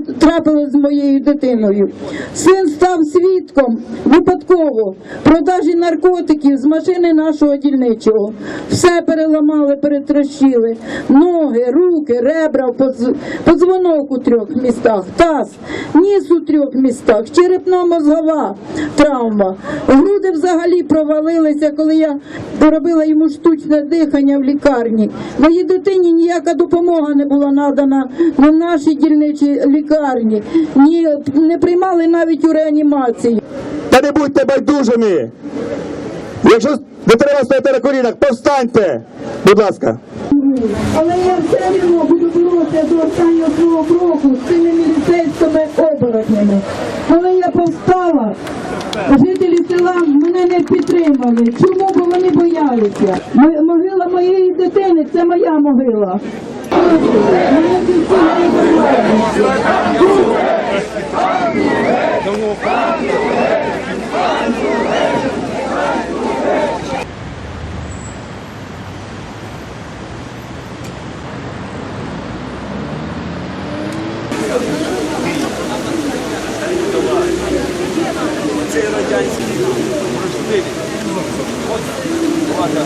трапилось з моєю дитиною. Син став свідком випадково продажі наркотиків з машини нашого дільничого. Все переламали, перетрощили. Ноги, руки, ребра, поз- позвонок у трьох містах, таз, ніс у трьох містах, черепно-мозгова травма. Груди взагалі провалилися, коли я доробила йому штучне дихання в лікарні. Моїй дитині ніяка допомога не була надана в нашій дільничій лікарні, ні не приймали навіть у реанімації. Та не будьте байдужими. Якщо не треба стояти на колінах, повстаньте. Будь ласка. Але я все рівно буду боротися до останнього свого кроку з цими міліцейськими оборотнями. Коли я повстала, жителі села мене не підтримали. Чому? Бо вони боялися. Могила моєї дитини це моя могила. Це радянський можливість. От влада.